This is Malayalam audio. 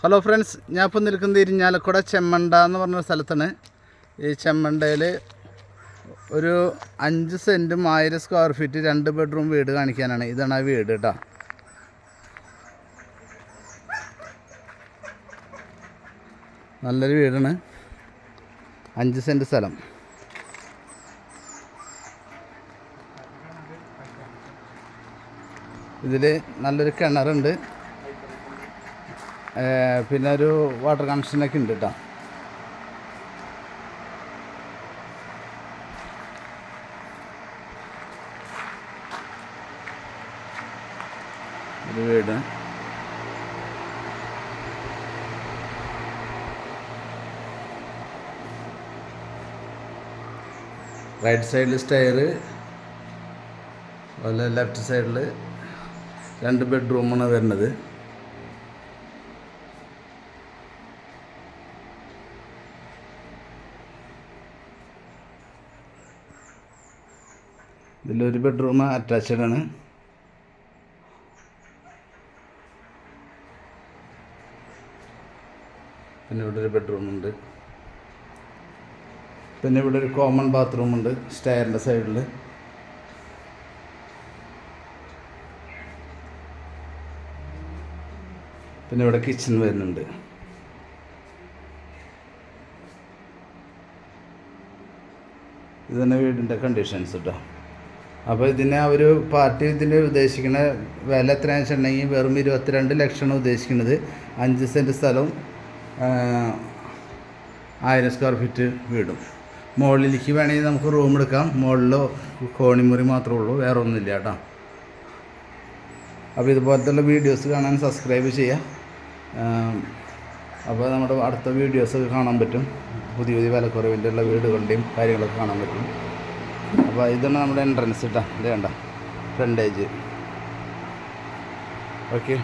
ഹലോ ഫ്രണ്ട്സ് ഞാൻ ഇപ്പോൾ നിൽക്കുന്നത് ഇരിഞ്ഞാലക്കുട ചെമ്മണ്ട എന്ന് പറഞ്ഞ സ്ഥലത്താണ്. ഈ ചെമ്മണ്ടയിൽ ഒരു അഞ്ച് സെന്റും ആയിരം സ്ക്വയർ ഫീറ്റ് രണ്ട് ബെഡ്റൂം വീട് കാണിക്കാനാണ്. ഇതാണ് ആ വീട് കേട്ടോ നല്ലൊരു വീടാണ്. അഞ്ച് സെന്റ് സ്ഥലം. ഇതിൽ നല്ലൊരു കിണറുണ്ട്. പിന്നെ ഒരു വാട്ടർ കണക്ഷനൊക്കെ ഉണ്ട് കേട്ടോ ഒരു വീട്. റൈറ്റ് സൈഡിൽ സ്റ്റെയർ അതുപോലെ ലെഫ്റ്റ് സൈഡിൽ രണ്ട് ബെഡ്റൂമാണ് വരുന്നത്. ഇതിലൊരു ബെഡ്റൂം അറ്റാച്ച്ഡ് ആണ്. പിന്നെ ഇവിടെ ഒരു ബെഡ്റൂം ഉണ്ട്. പിന്നെ ഇവിടെ ഒരു കോമൺ ബാത്റൂം ഉണ്ട് സ്റ്റെയറിന്റെ സൈഡിൽ പിന്നെ ഇവിടെ കിച്ചൺ വരുന്നുണ്ട്. ഇത് തന്നെ വീടിന്റെ കണ്ടീഷൻസ് കേട്ടോ അപ്പോൾ ഇതിനെ അവർ പാർട്ടി ഇതിന് ഉദ്ദേശിക്കുന്ന വില എത്രയാണെന്ന് വെച്ചിട്ടുണ്ടെങ്കിൽ വെറും ഇരുപത്തിരണ്ട് ലക്ഷമാണ് ഉദ്ദേശിക്കുന്നത്. അഞ്ച് സെന്റ് സ്ഥലവും ആയിരം സ്ക്വയർ ഫീറ്റ് വീടും. മുകളിലേക്ക് വേണമെങ്കിൽ നമുക്ക് റൂം എടുക്കാം. മുകളിലോ കോണിമുറി മാത്രമേ ഉള്ളൂ. വേറെ ഒന്നുമില്ല കേട്ടോ. അപ്പോൾ ഇതുപോലത്തുള്ള വീഡിയോസ് കാണാൻ സബ്സ്ക്രൈബ് ചെയ്യുക അപ്പോൾ നമ്മുടെ അടുത്ത വീഡിയോസൊക്കെ കാണാൻ പറ്റും. പുതിയ പുതിയ വിലക്കുറവിന്റെ ഉള്ള വീടുകളുടെയും കാര്യങ്ങളൊക്കെ കാണാൻ പറ്റും. അപ്പോൾ ഇതാണ് നമ്മുടെ എൻട്രൻസ് കേട്ടോ ഇത് വേണ്ട ഫ്രണ്ടേജ് ഓക്കെ